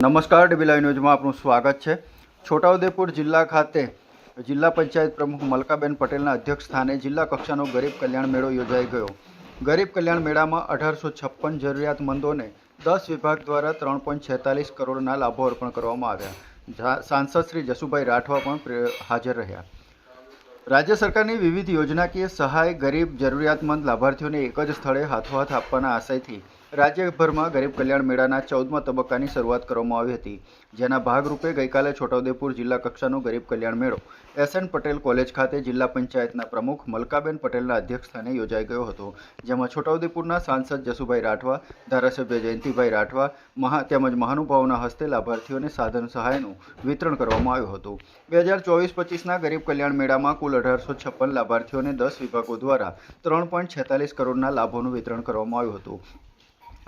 નમસ્કાર, dB live ન્યૂઝમાં આપનું સ્વાગત છે. છોટાઉદેપુર જિલ્લા ખાતે જિલ્લા પંચાયત પ્રમુખ મલકાબેન પટેલના અધ્યક્ષ સ્થાને જિલ્લા કક્ષાનો ગરીબ કલ્યાણ મેળો યોજાઈ ગયો. ગરીબ કલ્યાણ મેળામાં અઢારસો છપ્પન જરૂરિયાતમંદોને દસ વિભાગ દ્વારા ત્રણ પોઈન્ટ છેતાલીસ કરોડના લાભો અર્પણ કરવામાં આવ્યા. સાંસદ શ્રી જસુભાઈ રાઠવા પણ હાજર રહ્યા. રાજ્ય સરકારની વિવિધ યોજનાકીય સહાય ગરીબ જરૂરિયાતમંદ લાભાર્થીઓને એક જ સ્થળે હાથોહાથ આપવાના આશયથી રાજ્યભરમાં ગરીબ કલ્યાણ મેળાના ચૌદમા તબક્કાની શરૂઆત કરવામાં આવી હતી, જેના ભાગરૂપે ગઈકાલે છોટાઉદેપુર જિલ્લા કક્ષાનો ગરીબ કલ્યાણ મેળો. એસએન પટેલ કોલેજ ખાતે જિલ્લા પંચાયતના પ્રમુખ મલકાબેન પટેલના અધ્યક્ષસ્થાને યોજાઈ ગયો હતો, જેમાં છોટાઉદેપુરના સાંસદ જસુભાઈ રાઠવા, ધારાસભ્ય જયંતિભાઈ રાઠવા, મહા તેમજ મહાનુભાવોના હસ્તે લાભાર્થીઓને સાધન સહાયનું વિતરણ કરવામાં આવ્યું હતું. બે હજાર ચોવીસ પચીસના ગરીબ કલ્યાણ મેળામાં કુલ અઢારસો છપ્પન લાભાર્થીઓને દસ વિભાગો દ્વારા ત્રણ પોઈન્ટ છેતાલીસ કરોડના લાભોનું વિતરણ કરવામાં આવ્યું હતું.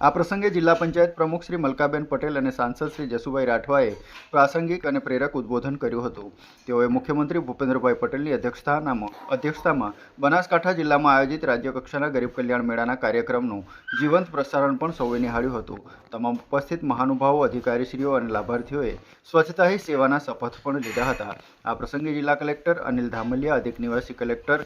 આ પ્રસંગે જિલ્લા પંચાયત પ્રમુખ શ્રી મલકાબેન પટેલ અને સાંસદ શ્રી જસુભાઈ રાઠવાએ પ્રાસંગિક અને પ્રેરક ઉદ્બોધન કર્યું હતું. તેઓએ મુખ્યમંત્રી ભૂપેન્દ્રભાઈ પટેલની અધ્યક્ષતાનામાં, અધ્યક્ષતામાં બનાસકાંઠા જિલ્લામાં આયોજિત રાજ્ય કક્ષાના ગરીબ કલ્યાણ મેળાના કાર્યક્રમનું જીવંત પ્રસારણ પણ સૌએ નિહાળ્યું હતું. તમામ ઉપસ્થિત મહાનુભાવો, અધિકારીશ્રીઓ અને લાભાર્થીઓએ સ્વચ્છતા હી સેવાના શપથ પણ લીધા હતા. આ પ્રસંગે જિલ્લા કલેક્ટર અનિલ ધામલિયા, અધિક નિવાસી કલેક્ટર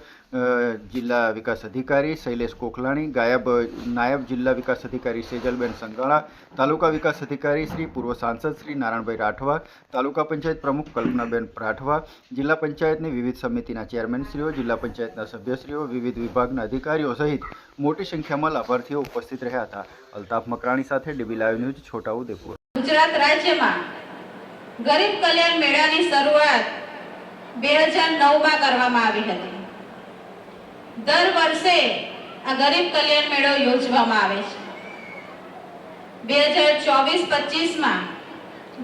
જિલ્લા વિકાસ અધિકારી શૈલેષ કોખલાણી, ગાયબ, નાયબ જિલ્લા વિકાસ અધિકારી સેજલબેન સંગાળા તાલુકા વિકાસ અધિકારી શ્રી પૂર્વ સાંસદ શ્રી નારાયણભાઈ રાઠવા, તાલુકા પંચાયત પ્રમુખ કલ્પનાબેન રાઠવા, જિલ્લા પંચાયતની વિવિધ સમિતિના ચેરમેનશ્રીઓ જિલ્લા પંચાયતના સભ્યશ્રીઓ, વિવિધ વિભાગના અધિકારીઓ સહિત મોટી સંખ્યામાં લાભાર્થીઓ ઉપસ્થિત રહ્યા હતા. અલ્તાફ મકરાણી સાથે DB live news, Chhota Udepur. Gujarat રાજ્યમાં ગરીબ કલ્યાણ મેળાની શરૂઆત બે હજાર નવમાં કરવામાં આવી હતી. દર વર્ષે આ ગરીબ કલ્યાણ મેળો યોજવામાં આવે છે. બે હજાર ચોવીસ પચીસમાં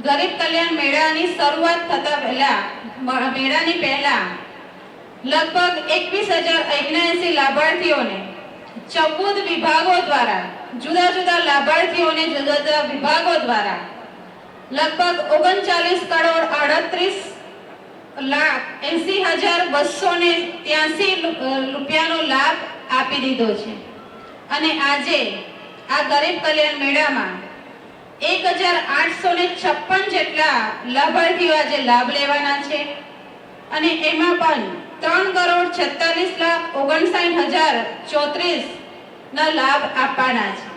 ગરીબ કલ્યાણ મેળાની શરૂઆત થતા પહેલા મેળાની પહેલા લગભગ એકવીસ હજાર ઓગણએંસી લાભાર્થીઓને ચૌદ વિભાગો દ્વારા, જુદા જુદા લાભાર્થીઓને જુદા જુદા વિભાગો દ્વારા લગભગ ઓગણચાલીસ કરોડ આડત્રીસ લાખ એસી હજાર બસો ને ત્યાસી રૂપિયાનો લાભ આપી દીધો છે. અને આજે આ ગરીબ કલ્યાણ મેળામાં એક હજાર આઠસો ને છપ્પન જેટલા લાભાર્થીઓ આજે લાભ લેવાના છે. અને એમાં પણ ત્રણ કરોડ છત્તાલીસ લાખ ઓગણસાઠ હજાર ચોત્રીસ ના લાભ આપવાના છે.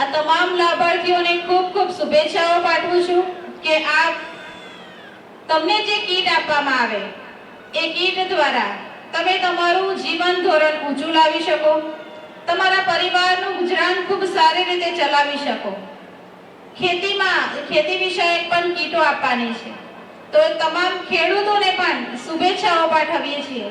આ તમામ લાભાર્થીઓને ખૂબ ખૂબ શુભેચ્છાઓ પાઠવું છું કે આપ તમને જે કીટ આપવામાં આવે, એ કીટ દ્વારા તમે તમારું જીવન ધોરણ ઊંચું લાવી શકો. પરિવારનું ગુજરાન ખૂબ સારી રીતે ચલાવી શકો. ખેતીમાં, ખેતી વિષયક પણ કીટો આપવાની છે. તો તમામ ખેડૂતોને પણ શુભેચ્છાઓ પાઠવીએ છીએ.